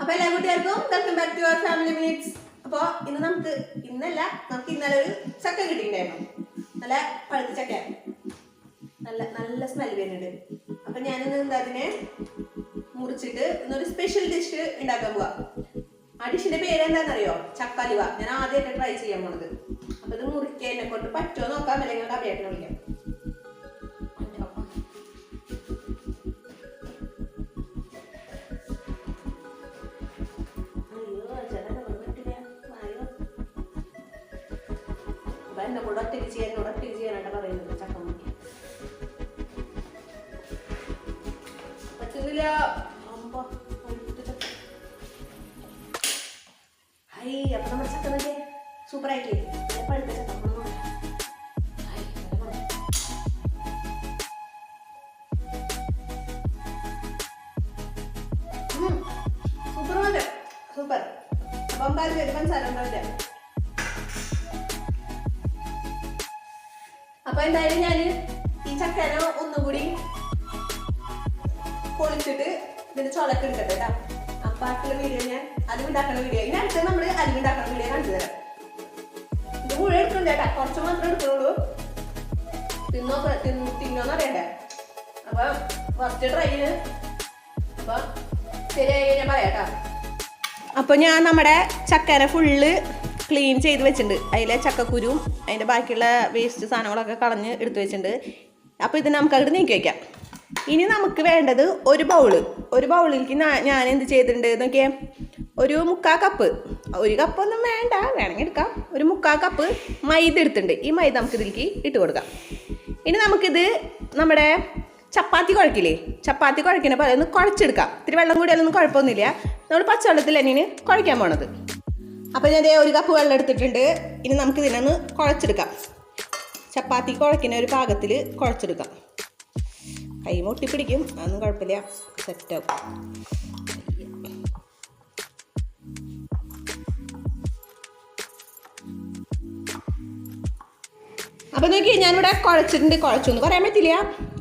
അപ്പൊ എല്ലാ കുട്ടികൾക്കും welcome back to our family minutes അപ്പൊ ഇന്ന് നമുക്ക് ഇന്നല്ല നമുക്ക് ഇന്നലെ ഒരു ചക്ക കിട്ടിയിട്ടുണ്ടായിരുന്നു. നല്ല പഴുത്ത ചക്ക. നല്ല നല്ല സ്മെൽ വരുന്നുണ്ട്. അപ്പൊ ഞാനിന്ന് എന്താ അതിനെ മുറിച്ചിട്ട് ഇന്നൊരു സ്പെഷ്യൽ ഡിഷ് ഉണ്ടാക്കാൻ പോവാ. ആ ഡിഷിന്റെ പേര് എന്താണെന്നറിയോ? ചക്കലുവ ഞാൻ ആദ്യമായിട്ട് ട്രൈ ചെയ്യാൻ പോണത്. അപ്പൊ ഇത് മുറിക്കാൻ എന്നെ കൊണ്ട് പറ്റുമോ നോക്കാം അല്ലെങ്കിൽ അഭിയേട്ടനെ വിളിക്കാം. ഒറ്റയ്ക്ക് ചെയ്യാൻ ഒറ്റയ്ക്ക് ചെയ്യാനായിട്ട് പറയുന്നത് ചക്കമുക്കി പഴുത്ത ഹൈ അപ്പൊ നമ്മുടെ ചക്ക ആയിട്ടില്ലേ നല്ല പഴുത്ത ചക്ക. സൂപ്പർ മതി സൂപ്പർ. അപ്പം പാൽ വരും പഞ്ചസാര എന്തായാലും ഞാൻ ഈ ചക്കര ഒന്നുകൂടി പൊളിച്ചിട്ട് ഇതിന്റെ ചൊലക്ക് എടുക്കട്ടെ കേട്ടോ അപ്പൊ ആക്കുള്ള വീഡിയോ ഞാൻ അലിവുണ്ടാക്കുന്ന വീഡിയോ. ഇനി അടുത്ത് നമ്മൾ അലിവുണ്ടാക്കുന്ന വീഡിയോ കണ്ടു തരാം. ഇത് മുഴുവൻ എടുക്കണ്ട കേട്ടാ കുറച്ച് മാത്രമേ എടുക്കുള്ളൂ തിന്നോ തിന്ന് തിന്നോന്ന് അറിയണ്ടേ? അപ്പൊ ഫസ്റ്റ് ട്രൈ അപ്പൊ ശരിയായി ഞാൻ പറയാം കേട്ടോ അപ്പൊ ഞാൻ നമ്മുടെ ചക്കര ഫുള്ള് ക്ലീൻ ചെയ്ത് വെച്ചിട്ടുണ്ട്. അതിലെ ചക്കക്കുരുവും അതിന്റെ ബാക്കിയുള്ള വേസ്റ്റ് സാധനങ്ങളൊക്കെ കളഞ്ഞ് എടുത്ത് വെച്ചിട്ടുണ്ട്. അപ്പോൾ ഇത് നമുക്ക് അങ്ങോട്ട് നീക്കി വയ്ക്കാം ഇനി നമുക്ക് വേണ്ടത് ഒരു ബൗൾ ഒരു ബൗളിലേക്ക് ഞാൻ എന്ത് ചെയ്തിട്ടുണ്ട് നോക്കിയേ? ഒരു മുക്കാ കപ്പ് ഒരു കപ്പൊന്നും വേണ്ട. വേണമെങ്കിൽ എടുക്കാം. ഒരു മുക്കാ കപ്പ് മൈദ എടുത്തിട്ടുണ്ട്. ഈ മൈദ നമുക്ക് ഇതിലേക്ക് ഇട്ട് കൊടുക്കാം. ഇനി നമുക്കിത് നമ്മുടെ ചപ്പാത്തി കുഴക്കില്ലേ? ചപ്പാത്തി കുഴക്കിനെ പോലെ ഒന്ന് കുഴച്ചെടുക്കാം. ഇത്തിരി വെള്ളം കൂടിയാലൊന്നും കുഴപ്പമൊന്നുമില്ല. നമ്മൾ പച്ചവെള്ളത്തിൽ തന്നെയാണ് കുഴക്കാൻ പോണത്. അപ്പോൾ ഞാൻ ഒരു കപ്പ് വെള്ളം എടുത്തിട്ടുണ്ട്. ഇനി നമുക്ക് ഇതിനൊന്ന് കുഴച്ചെടുക്കാം. ചപ്പാത്തി കുഴക്കുന്ന ഒരു പാകത്തിൽ കുഴച്ചെടുക്കാം. കൈ മുട്ടി പിടിക്കും അതൊന്നും കുഴപ്പമില്ല. സെറ്റാവും അപ്പോൾ നോക്കി ഞാനിവിടെ കുഴച്ചിട്ടുണ്ട്. കുഴച്ചു എന്ന് പറയാൻ പറ്റില്ല.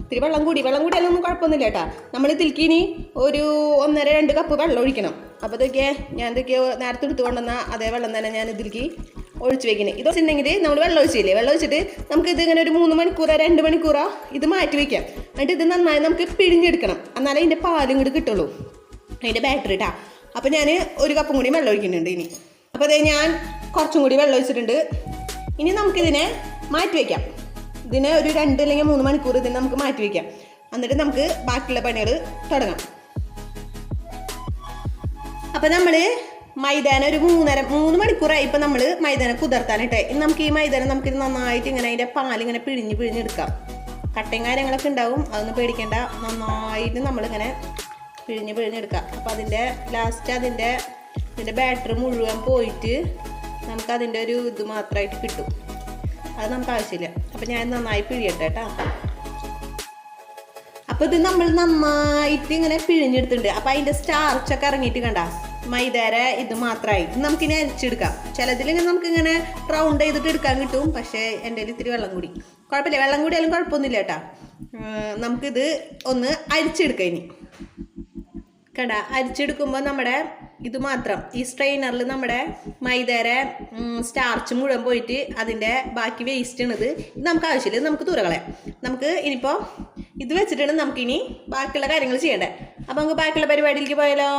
ഇത്തിരി വെള്ളം കൂടി. വെള്ളം കൂടിയാലൊന്നും കുഴപ്പമൊന്നുമില്ല കേട്ടാ. നമ്മൾ തിൽക്കിനി ഒരു ഒന്നര രണ്ട് കപ്പ് വെള്ളം ഒഴിക്കണം. അപ്പോൾ ഇതൊക്കെ ഞാൻ ഇതൊക്കെ നേരത്തെ എടുത്തു കൊണ്ടുവന്നാൽ അതേ വെള്ളം തന്നെ ഞാൻ ഇതിലേക്ക് ഒഴിച്ച് വെക്കണേ. ഇത് വെച്ചിട്ടുണ്ടെങ്കിൽ നമ്മൾ വെള്ളം ഒഴിച്ചില്ലേ? വെള്ളം ഒഴിച്ചിട്ട് നമുക്ക് ഇത് ഇങ്ങനെ ഒരു മൂന്ന് മണിക്കൂറോ രണ്ട് മണിക്കൂറോ ഇത് മാറ്റി വയ്ക്കാം എന്നിട്ട് ഇത് നന്നായി നമുക്ക് പിഴിഞ്ഞെടുക്കണം. എന്നാലേ ഇതിന്റെ പാലും ഇങ്ങോട്ട് കിട്ടുള്ളൂ. അതിന്റെ ബാറ്ററി ഇട്ടാ അപ്പോൾ ഞാൻ ഒരു കപ്പും കൂടി വെള്ളം ഒഴിക്കുന്നുണ്ട് ഇനി. അപ്പോൾ അതേ ഞാൻ കുറച്ചും കൂടി വെള്ളം ഒഴിച്ചിട്ടുണ്ട്. ഇനി നമുക്കിതിനെ മാറ്റി വയ്ക്കാം ഇതിനെ ഒരു രണ്ട് അല്ലെങ്കിൽ മൂന്ന് മണിക്കൂർ ഇതിനെ നമുക്ക് മാറ്റി വയ്ക്കാം എന്നിട്ട് നമുക്ക് ബാക്കിയുള്ള പണികൾ തുടങ്ങാം. അപ്പം നമ്മൾ മൈദാന ഒരു മൂന്നര മൂന്ന് മണിക്കൂറായി ഇപ്പം നമ്മൾ മൈദാന കുതിർത്താനിട്ടെ. ഇനി നമുക്ക് ഈ മൈദാന നമുക്ക് നന്നായിട്ട് ഇങ്ങനെ അതിന്റെ പാലിങ്ങനെ പിഴിഞ്ഞ് പിഴിഞ്ഞെടുക്കാം കട്ടയും കാര്യങ്ങളൊക്കെ ഉണ്ടാവും. അതൊന്നും പേടിക്കേണ്ട. നന്നായിട്ട് നമ്മളിങ്ങനെ പിഴിഞ്ഞ് പിഴിഞ്ഞെടുക്കാം അപ്പോൾ അതിന്റെ ലാസ്റ്റ് അതിന്റെ ഇതിന്റെ ബാറ്ററി മുഴുവൻ പോയിട്ട് നമുക്ക് അതിന്റെ ഒരു ഇത് മാത്രമായിട്ട് കിട്ടും. അത് നമുക്ക് ആവശ്യമില്ല. അപ്പം ഞാൻ നന്നായി പിഴിയട്ടെ കേട്ടോ അപ്പോൾ ഇത് നമ്മൾ നന്നായിട്ട് ഇങ്ങനെ പിഴിഞ്ഞെടുത്തിട്ടുണ്ട്. അപ്പോൾ അതിന്റെ സ്റ്റാർച്ചൊക്കെ ഇറങ്ങിയിട്ട് കണ്ട? മൈദാര ഇത് മാത്രമായി ഇത് നമുക്കിനി അരിച്ചെടുക്കാം. ചിലതിലിങ്ങനെ നമുക്കിങ്ങനെ റൗണ്ട് ചെയ്തിട്ട് എടുക്കാൻ കിട്ടും. പക്ഷേ എന്റെ ഇത്തിരി വെള്ളം കൂടി. കുഴപ്പമില്ല. വെള്ളം കൂടിയാലും കുഴപ്പമൊന്നുമില്ല കേട്ടോ. നമുക്കിത് ഒന്ന് അരിച്ചെടുക്കാം ഇനി. കണ്ട? അരിച്ചെടുക്കുമ്പോൾ നമ്മുടെ ഇത് മാത്രം. ഈ സ്ട്രെയിനറിൽ നമ്മുടെ മൈദയുടെ സ്റ്റാർച്ച് മുഴുവൻ പോയിട്ട് അതിന്റെ ബാക്കി വേസ്റ്റ് ആണ് ഇത് നമുക്ക് ആവശ്യമില്ല. നമുക്ക് തുറകളെ നമുക്ക് ഇനിയിപ്പോൾ ഇത് വെച്ചിട്ടാണ് നമുക്കിനി ബാക്കിയുള്ള കാര്യങ്ങൾ ചെയ്യേണ്ടത്. അപ്പോൾ നമുക്ക് ബാക്കിയുള്ള പരിപാടിയിലേക്ക് പോയാലോ?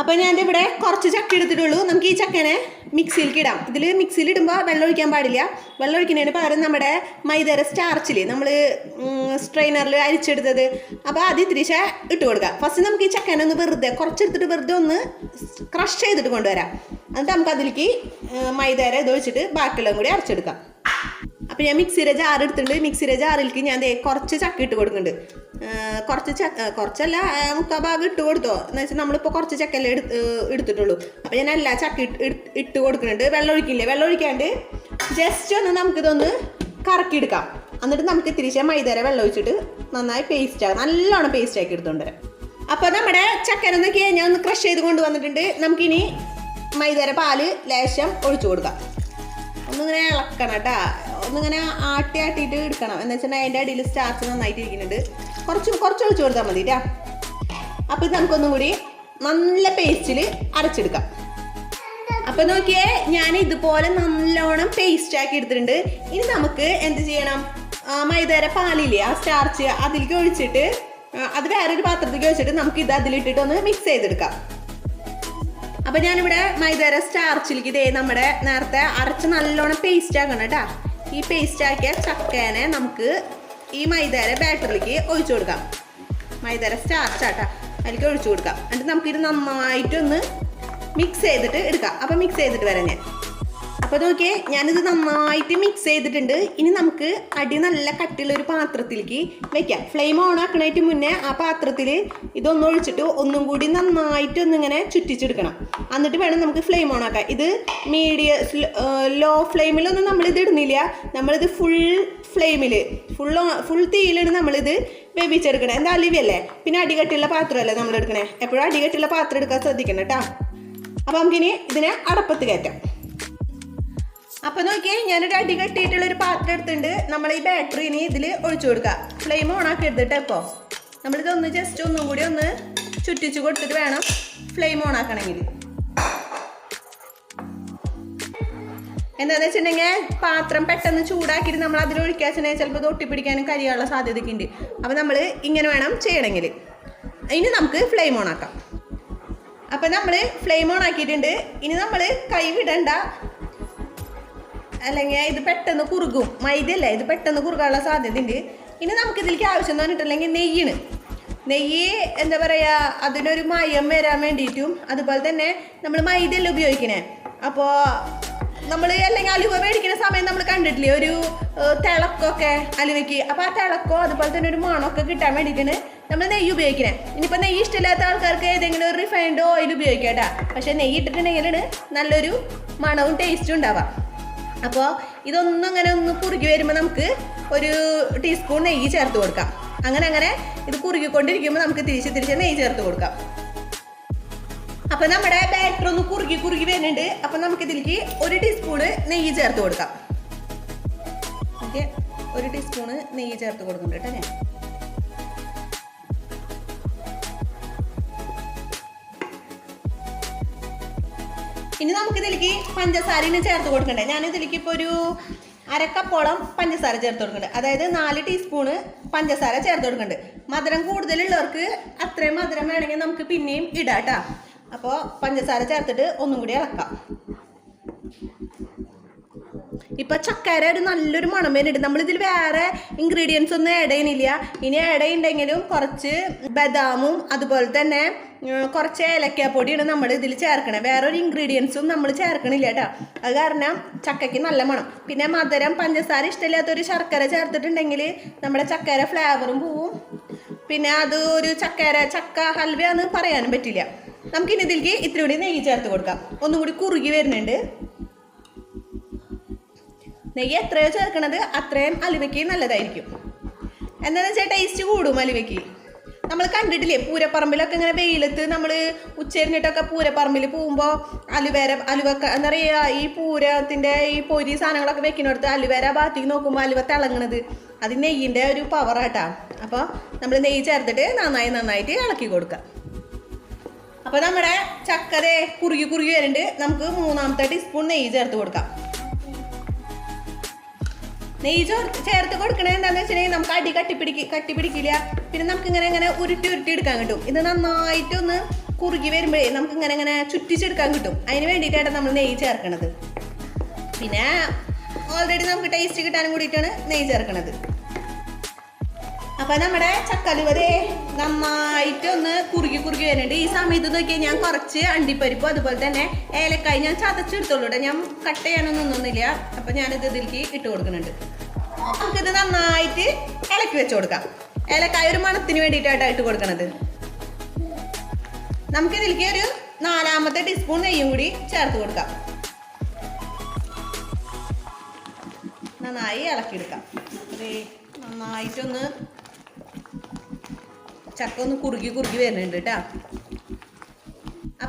അപ്പോൾ ഞാൻ ഇവിടെ കുറച്ച് ചക്ക എടുത്തിട്ടുള്ളൂ. നമുക്ക് ഈ ചക്കനെ മിക്സിയിലേക്ക് ഇടാം. ഇതിൽ മിക്സിയിൽ ഇടുമ്പോൾ വെള്ളം ഒഴിക്കാൻ പാടില്ല. വെള്ളം ഒഴിക്കുന്നതിന് പകരം നമ്മുടെ മൈദര സ്റ്റാർച്ചിൽ നമ്മൾ സ്ട്രെയിനറിൽ അരിച്ചെടുത്തത്. അപ്പോൾ അത് ഇത്തിരിശ ഇട്ട് കൊടുക്കുക ഫസ്റ്റ് നമുക്ക് ഈ ചക്കനെ ഒന്ന് വെറുതെ കുറച്ചെടുത്തിട്ട് വെറുതെ ഒന്ന് ക്രഷ് ചെയ്തിട്ട് കൊണ്ടുവരാം. എന്നിട്ട് നമുക്ക് അതിലേക്ക് മൈദര ഇത് ഒഴിച്ചിട്ട് ബാക്കിയുള്ളതും കൂടി അരച്ചെടുക്കാം. അപ്പോൾ ഞാൻ മിക്സിയുടെ ജാർ എടുത്തിട്ടുണ്ട്. മിക്സിയുടെ ജാറിലേക്ക് ഞാൻ ദേ കുറച്ച് ചക്ക ഇട്ട് കൊടുക്കുന്നുണ്ട്. കുറച്ച് ചക്ക കുറച്ചല്ല മുക്കാ മുക്കാൽ ഭാഗം ഇട്ട് കൊടുത്തോ. എന്ന് വെച്ചാൽ നമ്മളിപ്പോൾ കുറച്ച് ചക്കല്ലേ എടുത്ത് എടുത്തിട്ടുള്ളൂ. അപ്പോൾ ഞാൻ എല്ലാ ചക്ക ഇട്ട് ഇട്ട് ഇട്ട് കൊടുക്കുന്നുണ്ട്. വെള്ളം ഒഴിക്കില്ലേ? വെള്ളം ഒഴിക്കാണ്ട് ജസ്റ്റ് ഒന്ന് നമുക്കിതൊന്ന് കറക്കിയെടുക്കാം എന്നിട്ട് നമുക്ക് തിരിച്ച് മൈദര വെള്ളം ഒഴിച്ചിട്ട് നന്നായി പേസ്റ്റ് ആക്കാം. നല്ലോണം പേസ്റ്റ് ആക്കി എടുത്തോണ്ട് അപ്പോൾ നമ്മുടെ ചക്കനൊന്ന് ഞാൻ ഒന്ന് ക്രഷ് ചെയ്ത് കൊണ്ടുവന്നിട്ടുണ്ട് നമുക്കിനി മൈദര പാൽ ലേശം ഒഴിച്ചു കൊടുക്കാം. ഒന്നിങ്ങനെ ഇളക്കണം കേട്ടാ ഒന്നിങ്ങനെ ആട്ടി ആട്ടിയിട്ട് എടുക്കണം. എന്ന് വെച്ചിട്ടുണ്ടെങ്കിൽ അതിന്റെ അടിയിൽ സ്റ്റാർച്ച് നന്നായിട്ട് ഇരിക്കുന്നുണ്ട് കുറച്ച് കുറച്ച് ഒഴിച്ചു കൊടുത്താൽ മതി കേട്ടാ അപ്പോൾ ഇത് നമുക്കൊന്നും കൂടി നല്ല പേസ്റ്റിൽ അരച്ചെടുക്കാം. അപ്പൊ നോക്കിയേ ഞാൻ ഇതുപോലെ നല്ലോണം പേസ്റ്റ് ആക്കി എടുത്തിട്ടുണ്ട്. ഇനി നമുക്ക് എന്ത് ചെയ്യണം? മൈദാര പാലില്ലേ ആ സ്റ്റാർച്ച് അതിലേക്ക് ഒഴിച്ചിട്ട് അത് വേറൊരു പാത്രത്തിലേക്ക് ഒഴിച്ചിട്ട് നമുക്ക് ഇത് അതിലിട്ടിട്ട് ഒന്ന് മിക്സ് ചെയ്തെടുക്കാം. അപ്പൊ ഞാനിവിടെ മൈദാര സ്റ്റാർച്ചിലേക്ക് ഇതേ നമ്മുടെ നേരത്തെ അരച്ച് നല്ലോണം പേസ്റ്റ് ആക്കണം കേട്ടാ ഈ പേസ്റ്റ് ആക്കിയ ചക്കേനെ നമുക്ക് ഈ മൈദാര ബാറ്ററിലേക്ക് ഒഴിച്ചു കൊടുക്കാം. മൈദാര സ്റ്റാർച്ച് ആട്ടാ അതിലേക്ക് ഒഴിച്ചു കൊടുക്കാം. എന്നിട്ട് നമുക്കിത് നന്നായിട്ടൊന്ന് മിക്സ് ചെയ്തിട്ട് എടുക്കാം. അപ്പം മിക്സ് ചെയ്തിട്ട് വരാം ഞാൻ. അപ്പൊ നോക്കിയേ ഞാനിത് നന്നായിട്ട് മിക്സ് ചെയ്തിട്ടുണ്ട്. ഇനി നമുക്ക് അടി നല്ല കട്ടിയുള്ള ഒരു പാത്രത്തിലേക്ക് വെക്കാം. ഫ്ലെയിം ഓൺ ആക്കണേറ്റ് മുന്നേ ആ പാത്രത്തിൽ ഇതൊന്ന് ഒഴിച്ചിട്ട് ഒന്നും കൂടി നന്നായിട്ട് ഒന്നിങ്ങനെ ചുറ്റിച്ചെടുക്കണം. എന്നിട്ട് വേണം നമുക്ക് ഫ്ലെയിം ഓൺ ആക്കാം ഇത് മീഡിയ ലോ ഫ്ലെയിമിലൊന്നും നമ്മളിത് ഇടുന്നില്ല. നമ്മളിത് ഫുൾ ഫ്ലെയിമിൽ ഫുൾ ഫുൾ തീയിലാണ് നമ്മളിത് വേവിച്ചെടുക്കണേ. എന്താ അലിവല്ലേ പിന്നെ അടികട്ടിയുള്ള പാത്രമല്ലേ നമ്മൾ എടുക്കണേ എപ്പോഴും അടികട്ടിയുള്ള പാത്രം എടുക്കാൻ ശ്രദ്ധിക്കണം കേട്ടോ. അപ്പോൾ നമുക്കിനി ഇതിനെ അടപ്പത്ത് കയറ്റാം. അപ്പൊ നോക്കിയേ ഞാനൊരു അടി കെട്ടിയിട്ടുള്ള ഒരു പാത്രം എടുത്തിട്ടുണ്ട്. നമ്മൾ ഈ ബാറ്ററി ഇനി ഇതിൽ ഒഴിച്ചു കൊടുക്കുക ഫ്ലെയിം ഓൺ ആക്കി എടുത്തിട്ട് ഇപ്പോൾ നമ്മളിതൊന്ന് ജസ്റ്റ് ഒന്നും കൂടി ഒന്ന് ചുറ്റിച്ച് കൊടുത്തിട്ട് വേണം ഫ്ലെയിം ഓൺ ആക്കണമെങ്കിൽ എന്താന്ന് വെച്ചിട്ടുണ്ടെങ്കിൽ പാത്രം പെട്ടെന്ന് ചൂടാക്കിയിട്ട് നമ്മൾ അതിൽ ഒഴിക്കാൻ ചിലപ്പോൾ ഇത് ഒട്ടിപ്പിടിക്കാനും കരിയാനുള്ള സാധ്യതയൊക്കെ ഉണ്ട്. അപ്പോൾ നമ്മൾ ഇങ്ങനെ വേണം ചെയ്യണമെങ്കിൽ ഇനി നമുക്ക് ഫ്ലെയിം ഓൺ ആക്കാം. അപ്പം നമ്മൾ ഫ്ലെയിം ഓൺ ആക്കിയിട്ടുണ്ട്. ഇനി നമ്മൾ കൈ വിടണ്ട. അല്ലെങ്കിൽ ഇത് പെട്ടെന്ന് കുറുകും. മൈദയല്ലേ? ഇത് പെട്ടെന്ന് കുറുകാനുള്ള സാധ്യത ഉണ്ട് ഇനി നമുക്ക് ഇതിലേക്ക് ആവശ്യം എന്ന് പറഞ്ഞിട്ടുണ്ടെങ്കിൽ നെയ്യാണ് നെയ്യ് എന്താ പറയുക അതിനൊരു മയം വരാൻ വേണ്ടിയിട്ടും അതുപോലെ തന്നെ നമ്മൾ മൈദയല്ലേ ഉപയോഗിക്കണേ? അപ്പോൾ നമ്മൾ അല്ലെങ്കിൽ അലുവ മേടിക്കുന്ന സമയം നമ്മൾ കണ്ടിട്ടില്ലേ? ഒരു തിളക്കമൊക്കെ അലുവയ്ക്ക്. അപ്പോൾ ആ തിളക്കോ അതുപോലെ തന്നെ ഒരു മണമൊക്കെ കിട്ടാൻ വേണ്ടിയിട്ടാണ് നമ്മൾ നെയ്യ് ഉപയോഗിക്കണേ. ഇനിയിപ്പോൾ നെയ്യ് ഇഷ്ടമില്ലാത്ത ആൾക്കാർക്ക് ഏതെങ്കിലും ഒരു റിഫൈൻഡ് ഓയിൽ ഉപയോഗിക്കാം കേട്ടോ. പക്ഷേ നെയ്യ് ഇട്ടിട്ടുണ്ടെങ്കിലാണ് നല്ലൊരു മണവും ടേസ്റ്റും ഉണ്ടാവാം അപ്പോൾ ഇതൊന്നും അങ്ങനെ ഒന്ന് കുറുകി വരുമ്പോൾ നമുക്ക് ഒരു ടീസ്പൂൺ നെയ്യ് ചേർത്ത് കൊടുക്കാം. അങ്ങനെ അങ്ങനെ ഇത് കുറുകിക്കൊണ്ടിരിക്കുമ്പോൾ നമുക്ക് തിരിച്ച് തിരിച്ച് നെയ്യ് ചേർത്ത് കൊടുക്കാം. അപ്പം നമ്മുടെ ബാറ്റർ ഒന്ന് കുറുകി കുറുകി വരുന്നുണ്ട്. അപ്പം നമുക്ക് ഇതിലേക്ക് ഒരു ടീസ്പൂണ് നെയ്യ് ചേർത്ത് കൊടുക്കാം. ഓക്കെ? ഒരു ടീസ്പൂണ് നെയ്യ് ചേർത്ത് കൊടുക്കുന്നുണ്ട് കേട്ടോ ഞാൻ. ഇനി നമുക്ക് ഇതിലേക്ക് പഞ്ചസാരനെ ചേർത്ത് കൊടുക്കണ്ടേ? ഞാൻ ഇതിലേക്ക് ഇപ്പോൾ ഒരു അരക്കപ്പോളം പഞ്ചസാര ചേർത്ത് കൊടുക്കുന്നുണ്ട് അതായത് നാല് ടീസ്പൂണ് പഞ്ചസാര ചേർത്ത് കൊടുക്കുന്നുണ്ട് മധുരം കൂടുതലുള്ളവർക്ക് അത്രയും മധുരം വേണമെങ്കിൽ നമുക്ക് പിന്നെയും ഇടാം കേട്ടോ അപ്പോൾ പഞ്ചസാര ചേർത്തിട്ട് ഒന്നും കൂടി ഇളക്കാം. ഇപ്പൊ ചക്കര ഒരു നല്ലൊരു മണം വരുന്നുണ്ട്. നമ്മളിതിൽ വേറെ ഇൻഗ്രീഡിയൻസ് ഒന്നും ആഡ് ചെയ്യുന്നില്ല. ഇനി ആഡ് ചെയ്യുന്നുണ്ടെങ്കിലും കുറച്ച് ബദാമും അതുപോലെ തന്നെ കുറച്ച് ഏലക്കാപ്പൊടിയാണ് നമ്മൾ ഇതിൽ ചേർക്കണേ. വേറെ ഒരു ഇൻഗ്രീഡിയൻസും നമ്മൾ ചേർക്കണില്ല കേട്ടോ. അത് കാരണം ചക്കയ്ക്ക് നല്ല മണം. പിന്നെ മധുരം പഞ്ചസാര ഇഷ്ടമില്ലാത്തൊരു ശർക്കര ചേർത്തിട്ടുണ്ടെങ്കിൽ നമ്മുടെ ചക്കര ഫ്ലേവറും പോവും. പിന്നെ അത് ഒരു ചക്കര ചക്ക ഹൽവയാന്ന് പറയാനും പറ്റില്ല. നമുക്കിനി ഇതിലേക്ക് ഇത്തിരി കൂടി നെയ്യ് ചേർത്ത് കൊടുക്കാം. ഒന്നും കൂടി കുറുകി വരുന്നുണ്ട്. നെയ്യ് എത്രയോ ചേർക്കണത് അത്രയും അലുവയ്ക്ക് നല്ലതായിരിക്കും. എന്താണെന്ന് വെച്ചാൽ ടേസ്റ്റ് കൂടും അലുവയ്ക്ക്. നമ്മൾ കണ്ടിട്ടില്ലേ പൂരപ്പറമ്പിലൊക്കെ ഇങ്ങനെ വെയിലത്ത് നമ്മൾ ഉച്ചരിഞ്ഞിട്ടൊക്കെ പൂരപ്പറമ്പിൽ പോകുമ്പോൾ അലുവേര അലുവക്ക എന്താ പറയുക ഈ പൂരത്തിന്റെ ഈ പൊരി സാധനങ്ങളൊക്കെ വെക്കുന്നിടത്ത് അലുവേര ഭാഗത്തേക്ക് നോക്കുമ്പോൾ അലുവ തിളങ്ങണത്. അത് നെയ്യിന്റെ ഒരു പവറാട്ടാ അപ്പോൾ നമ്മൾ നെയ്യ് ചേർത്തിട്ട് നന്നായി നന്നായിട്ട് ഇളക്കി കൊടുക്കുക. അപ്പോൾ നമ്മുടെ ചക്കരെ കുറുകി കുറുകി വരുന്നുണ്ട്. നമുക്ക് മൂന്നാമത്തെ ടീസ്പൂൺ നെയ്യ് ചേർത്ത് കൊടുക്കാം. നെയ്യ് ചോർ ചേർത്ത് കൊടുക്കണത് എന്താണെന്ന് വെച്ചിട്ടുണ്ടെങ്കിൽ നമുക്ക് അടി കട്ടിപ്പിടിക്ക് കട്ടിപ്പിടിക്കില്ല. പിന്നെ നമുക്ക് ഇങ്ങനെ ഇങ്ങനെ ഉരുട്ടി ഉരുട്ടി എടുക്കാൻ കിട്ടും. ഇത് നന്നായിട്ടൊന്ന് കുറുകി വരുമ്പോഴേ നമുക്ക് ഇങ്ങനെ ഇങ്ങനെ ചുറ്റിച്ചെടുക്കാൻ കിട്ടും. അതിന് വേണ്ടിയിട്ടാണ് നമ്മൾ നെയ്യ് ചേർക്കണത്. പിന്നെ ഓൾറെഡി നമുക്ക് ടേസ്റ്റ് കിട്ടാനും കൂടിയിട്ടാണ് നെയ്യ് ചേർക്കണത്. അപ്പൊ നമ്മുടെ ചക്കലുവരെ നന്നായിട്ട് ഒന്ന് കുറുകി കുറുകി വരുന്നുണ്ട്. ഈ സമയത്ത് നോക്കിയാൽ ഞാൻ കുറച്ച് അണ്ടിപ്പരിപ്പും അതുപോലെ തന്നെ ഏലക്കായി ഞാൻ ചതച്ചെടുത്തോളൂ ഞാൻ കട്ട് ചെയ്യാനൊന്നും നിന്നില്ല. അപ്പൊ ഞാനിത് ഇതിലേക്ക് ഇട്ട് കൊടുക്കുന്നുണ്ട്. നമുക്കിത് നന്നായിട്ട് ഇളക്കി വെച്ച് കൊടുക്കാം. ഏലക്കായ ഒരു മണത്തിന് വേണ്ടിയിട്ടാണ് ഇട്ട് കൊടുക്കണത്. നമുക്കിതിലേക്ക് ഒരു നാലാമത്തെ ടീസ്പൂൺ നെയ്യും കൂടി ചേർത്ത് കൊടുക്കാം. നന്നായി ഇളക്കിയെടുക്കാം. നന്നായിട്ടൊന്ന് ചക്ക ഒന്ന് കുറുകി കുറുകി വരുന്നുണ്ട് കേട്ടോ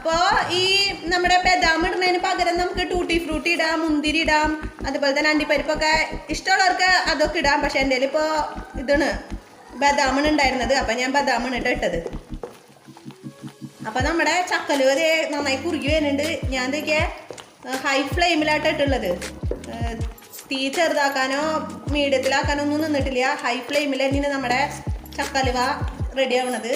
അപ്പോ ഈ നമ്മുടെ ബദാം ഇടുന്നതിന് പകരം നമുക്ക് ടൂട്ടി ഫ്രൂട്ടി ഇടാം മുന്തിരി ഇടാം അതുപോലെ തന്നെ അണ്ടിപ്പരിപ്പൊക്കെ ഇഷ്ടമുള്ളവർക്ക് അതൊക്കെ ഇടാം. പക്ഷെ എന്റെ ഇപ്പോ ഇതാണ് ബദാമാണ് ഉണ്ടായിരുന്നത്. അപ്പൊ ഞാൻ ബദാമാണ് ഇട്ട് ഇട്ടത്. അപ്പൊ നമ്മുടെ ചക്കലുവ ദേ നന്നായി കുറുകി വരുന്നുണ്ട്. ഞാൻ എന്തൊക്കെയാ ഹൈ ഫ്ലെയിമിലായിട്ട് ഇട്ടുള്ളത്. തീ ചെറുതാക്കാനോ മീഡിയത്തിലാക്കാനോ ഒന്നും നിന്നിട്ടില്ല. ഹൈ ഫ്ലെയിമിൽ തന്നെയാണ് നമ്മുടെ ചക്കലുവ റെഡി ആവുന്നത്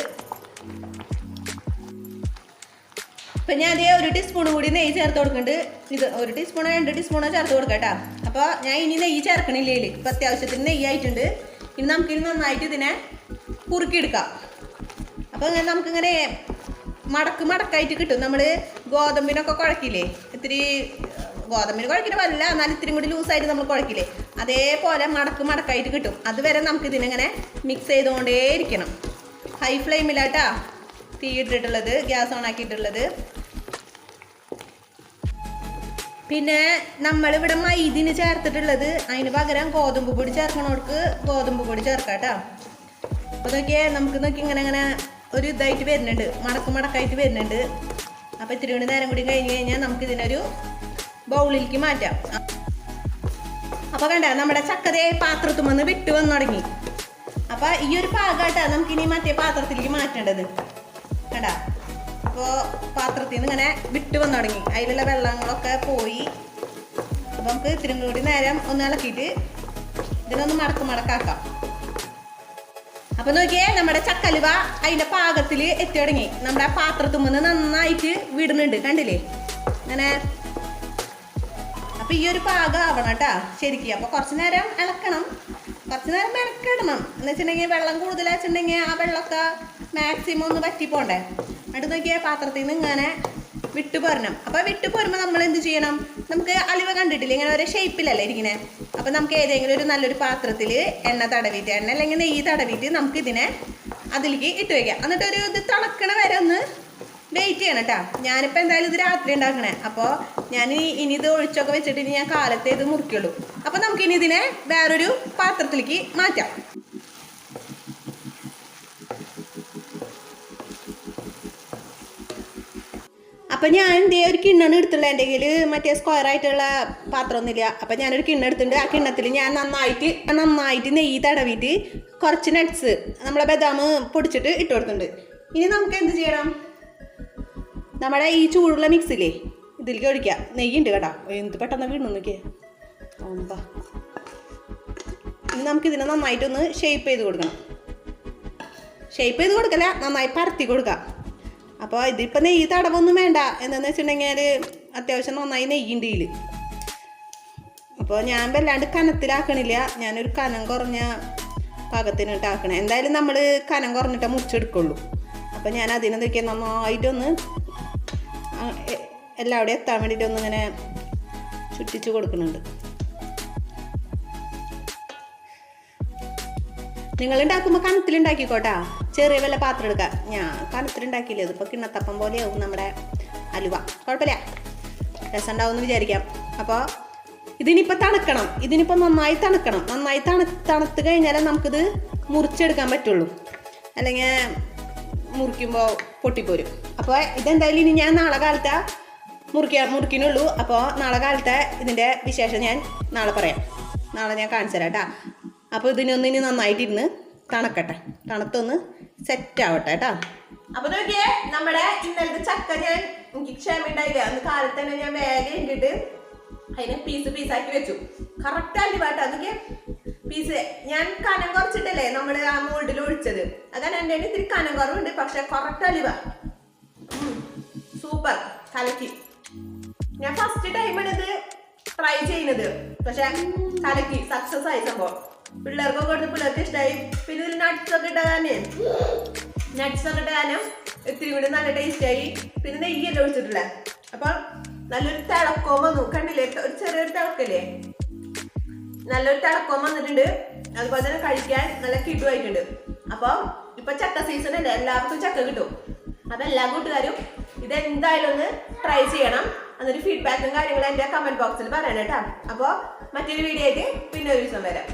ഇപ്പൊ ഞാൻ അതേ ഒരു ടീസ്പൂൺ കൂടി നെയ്യ് ചേർത്ത് കൊടുക്കുന്നുണ്ട്. ഇത് ഒരു ടീസ്പൂണോ രണ്ട് ടീസ്പൂണോ ചേർത്ത് കൊടുക്കട്ടാ അപ്പോൾ ഞാൻ ഇനി നെയ്യ് ചേർക്കണില്ലേ ഇപ്പം അത്യാവശ്യത്തിന് നെയ്യ് ആയിട്ടുണ്ട്. ഇനി നമുക്കിനി നന്നായിട്ട് ഇതിനെ കുറുക്കിയെടുക്കാം. അപ്പോൾ ഇങ്ങനെ നമുക്കിങ്ങനെ മടക്ക് മടക്കായിട്ട് കിട്ടും. നമ്മൾ ഗോതമ്പിനൊക്കെ കുഴക്കില്ലേ? ഇത്തിരി ഗോതമ്പിന് കുഴക്കില്ല വല്ല എന്നാലും ഇത്തിരി കൂടി ലൂസായിട്ട് നമ്മൾ കുഴക്കില്ലേ? അതേപോലെ മടക്ക് മടക്കായിട്ട് കിട്ടും. അതുവരെ നമുക്ക് ഇതിനെങ്ങനെ മിക്സ് ചെയ്തുകൊണ്ടേ ഇരിക്കണം ഹൈ ഫ്ലെയിമിലാട്ടാ തീ ഇട്ടിട്ടുള്ളത് ഗ്യാസ് ഓൺ ആക്കിയിട്ടുള്ളത്. പിന്നെ നമ്മളിവിടെ മൈദിന് ചേർത്തിട്ടുള്ളത്. അതിന് പകരം ഗോതമ്പ് പൊടി ചേർക്കണവർക്ക് ഗോതമ്പ് പൊടി ചേർക്കാം കേട്ടോ അപ്പോൾ നോക്കിയേ നമുക്ക് നോക്കി ഇങ്ങനെ ഇങ്ങനെ ഒരു ഇതായിട്ട് വരുന്നുണ്ട്. മടക്ക് മടക്കായിട്ട് വരുന്നുണ്ട്. അപ്പോൾ ഇത്തിരി മണി നേരം കൂടി കഴിഞ്ഞ് കഴിഞ്ഞാൽ നമുക്ക് ഇതിനൊരു ബൗളിലേക്ക് മാറ്റാം. അപ്പോൾ കണ്ട നമ്മുടെ ചക്കതേ പാത്രത്തിൽ വന്ന് വിട്ട് വന്നു തുടങ്ങി. അപ്പോൾ ഈ ഒരു പാകമായിട്ടാണ് നമുക്കിനി മറ്റേ പാത്രത്തിലേക്ക് മാറ്റേണ്ടത്. കണ്ട? അപ്പോൾ പാത്രത്തിൽ നിന്ന് ഇങ്ങനെ വിട്ട് വന്നു തുടങ്ങി. അതിലുള്ള വെള്ളങ്ങളൊക്കെ പോയി. അപ്പോൾ നമുക്ക് ഇത്തിരി കൂടി നേരം ഒന്ന് ഇളക്കിയിട്ട് ഇതിനൊന്ന് മടക്ക് മടക്കാക്കാം. അപ്പോൾ നോക്കിയേ നമ്മുടെ ചക്കലുവ അതിന്റെ പാകത്തിൽ എത്തി തുടങ്ങി. നമ്മുടെ നിന്ന് നന്നായിട്ട് വിടുന്നുണ്ട്. കണ്ടില്ലേ? അങ്ങനെ അപ്പോൾ ഈ ഒരു പാകം ആവണം കേട്ടാ ശരിക്കും. അപ്പോൾ കുറച്ച് നേരം ഇളക്കണം. കുറച്ച് നേരം മെനക്കിടണം എന്ന് വെച്ചിട്ടുണ്ടെങ്കിൽ വെള്ളം കൂടുതലാച്ചിട്ടുണ്ടെങ്കിൽ ആ വെള്ളമൊക്കെ മാക്സിമം ഒന്ന് പറ്റിപ്പോണ്ടേ പോണ്ടേ എന്നിട്ട് നോക്കിയാൽ പാത്രത്തിൽ നിന്ന് ഇങ്ങനെ വിട്ട് പോരണം. അപ്പൊ വിട്ട് പോരുമ്പോൾ നമ്മൾ എന്ത് ചെയ്യണം? നമുക്ക് അലിവ കണ്ടിട്ടില്ല? ഇങ്ങനെ ഓരോ ഷേപ്പിലല്ലേ ഇരിക്കണേ? അപ്പോൾ നമുക്ക് ഏതെങ്കിലും ഒരു നല്ലൊരു പാത്രത്തിൽ എണ്ണ തടവിയിട്ട് എണ്ണ അല്ലെങ്കിൽ നെയ്യ് തടവിയിട്ട് നമുക്ക് ഇതിനെ അതിലേക്ക് ഇട്ട് വയ്ക്കാം എന്നിട്ട് ഒരു ഇത് തിളക്കണ വരെ ഒന്ന് വെയിറ്റ് ചെയ്യണം കേട്ടാ. ഞാനിപ്പോൾ എന്തായാലും ഇത് രാത്രി ഉണ്ടാക്കണേ. അപ്പോൾ ഞാൻ ഇനി ഇത് ഒഴിച്ചൊക്കെ വെച്ചിട്ട് ഇനി ഞാൻ കാലത്തെ ഇത് മുറിക്കുള്ളൂ. അപ്പോൾ നമുക്കിനി ഇതിനെ വേറൊരു പാത്രത്തിലേക്ക് മാറ്റാം. അപ്പൊ ഞാൻ ദേ ഒരു കിണ്ണാണ് എടുത്തുള്ള എന്റെ കയ്യിൽ മറ്റേ സ്ക്വയർ ആയിട്ടുള്ള പാത്രമൊന്നുമില്ല അപ്പൊ ഞാനൊരു കിണ്ണ എടുത്തിട്ടുണ്ട്. ആ കിണ്ണത്തിൽ ഞാൻ നന്നായിട്ട് നന്നായിട്ട് നെയ്യ് തടവിയിട്ട് കുറച്ച് നട്ട്സ് നമ്മളെ ബദാം പൊടിച്ചിട്ട് ഇട്ട് കൊടുത്തിട്ടുണ്ട്. ഇനി നമുക്ക് എന്ത് ചെയ്യണം? നമ്മുടെ ഈ ചൂടുള്ള മിക്സിലേ ഇതിലേക്ക് ഒഴിക്കാം. നെയ്യുണ്ട് കേട്ടോ. എന്ത് പെട്ടെന്ന് വീണു നോക്കിയേ. ഇനി നമുക്ക് ഇതിനെ നന്നായിട്ടൊന്ന് ഷേപ്പ് ചെയ്ത് കൊടുക്കണം. ഷേപ്പ് ചെയ്ത് കൊടുക്കല നന്നായി പരത്തി കൊടുക്കാം. അപ്പോൾ ഇതിപ്പോൾ നെയ്യ് തടവൊന്നും വേണ്ട. എന്താണെന്ന് വെച്ചിട്ടുണ്ടെങ്കിൽ അത്യാവശ്യം നന്നായി നെയ്യുണ്ട് അപ്പോൾ ഞാൻ വല്ലാണ്ട് കനത്തിലാക്കണില്ല. ഞാനൊരു കനം കുറഞ്ഞ പാകത്തിന് ഇട്ടാക്കണേ എന്തായാലും നമ്മൾ കനം കുറഞ്ഞിട്ടേ മുറിച്ചെടുക്കുള്ളൂ. അപ്പോൾ ഞാൻ അതിനെ അതിനെന്തൊക്കെ നന്നായിട്ടൊന്ന് എല്ലാവിടെയും എത്താൻ വേണ്ടിയിട്ടൊന്നിങ്ങനെ ചുറ്റിച്ച് കൊടുക്കുന്നുണ്ട്. നിങ്ങൾ ഉണ്ടാക്കുമ്പോൾ കനത്തിലുണ്ടാക്കിക്കോട്ടാ. ചെറിയ വല്ല പാത്രം എടുക്കാം. ഞാൻ കനത്തിലുണ്ടാക്കിയില്ല? ഇതിപ്പോൾ കിണ്ണത്തപ്പം പോലെയാവും നമ്മുടെ അലുവ. കുഴപ്പമില്ല. രസം ഉണ്ടാവും എന്ന് വിചാരിക്കാം. അപ്പോൾ ഇതിനിപ്പോൾ തണുക്കണം. ഇതിനിപ്പോൾ നന്നായി തണുക്കണം. നന്നായി തണു തണുത്ത് കഴിഞ്ഞാലേ നമുക്കിത് മുറിച്ചെടുക്കാൻ പറ്റുള്ളൂ. അല്ലെങ്കിൽ മുറിക്കുമ്പോൾ പൊട്ടിപ്പോരും. അപ്പോൾ ഇതെന്തായാലും ഇനി ഞാൻ നാളെ കാലത്തെ മുറിക്കാൻ മുറിക്കിനുള്ളൂ അപ്പോൾ നാളെ കാലത്തെ ഇതിന്റെ വിശേഷം ഞാൻ നാളെ പറയാം. നാളെ ഞാൻ കാണിച്ചു തരാം കേട്ടോ. അപ്പോൾ ഇതിനൊന്ന് ഇനി നന്നായിട്ടിരുന്ന് തണക്കട്ടെ. തണുത്തൊന്ന് സെറ്റ് ആവട്ടെ കേട്ടോ. അപ്പൊ നോക്കിയേ നമ്മുടെ ഇന്നലത്തെ ചക്ക ഞാൻ എനിക്ക് ക്ഷമയുണ്ടായില്ല അന്ന് കാലത്ത് തന്നെ ഞാൻ വേഗം ഇട്ടിട്ട് അതിനെ പീസ് പീസാക്കി വെച്ചു. കറക്റ്റ് ആയിട്ട് വേട്ടോ അതൊക്കെ പീസ് ഞാൻ കനം കുറച്ചിട്ടല്ലേ നമ്മൾ ആ മോൾഡിൽ ഒഴിച്ചത്. അതാണ് എന്റെ ഇത്തിരി കനം കുറവുണ്ട് പക്ഷെ കറക്റ്റ് അലിവ സൂപ്പർ കലക്കി ഞാൻ ഫസ്റ്റ് ടൈമാണ് ഇത് ട്രൈ ചെയ്യുന്നത്. പക്ഷെ കലക്കി സക്സസ് ആയി സംഭവം. പിള്ളേർക്കൊക്കെ കൊടുത്ത് പിള്ളേർക്ക് ഇഷ്ടമായി പിന്നെ ഇതിൽ നട്ട്സ് ഒക്കെ ഇട്ട തന്നെ. നട്ട്സ് ഒക്കെ ഇട്ട കാരണം ഇത്തിരി കൂടി നല്ല ടേസ്റ്റ് ആയി. പിന്നെ നെയ്യല്ലേ ഒഴിച്ചിട്ടില്ല? അപ്പൊ നല്ലൊരു തിളക്കവും വന്നു. കണ്ടില്ലേ? ഒരു ചെറിയൊരു തിളക്കല്ലേ? നല്ലൊരു തിളക്കം വന്നിട്ടുണ്ട്. അതുപോലെ തന്നെ കഴിക്കാൻ നല്ല കിടുവായിട്ടുണ്ട്. അപ്പൊ ഇപ്പൊ ചക്ക സീസൺ അല്ലേ? എല്ലാവർക്കും ചക്ക കിട്ടും. അപ്പൊ എല്ലാ കൂട്ടുകാരും ഇതെന്തായാലും ഒന്ന് ട്രൈ ചെയ്യണം. എന്നിട്ട് ഫീഡ്ബാക്കും കാര്യങ്ങളും എന്റെ കമന്റ് ബോക്സിൽ പറയണം കേട്ടോ. അപ്പോൾ മറ്റൊരു വീഡിയോ ആയിട്ട് പിന്നെ ഒരു ദിവസം വരാം.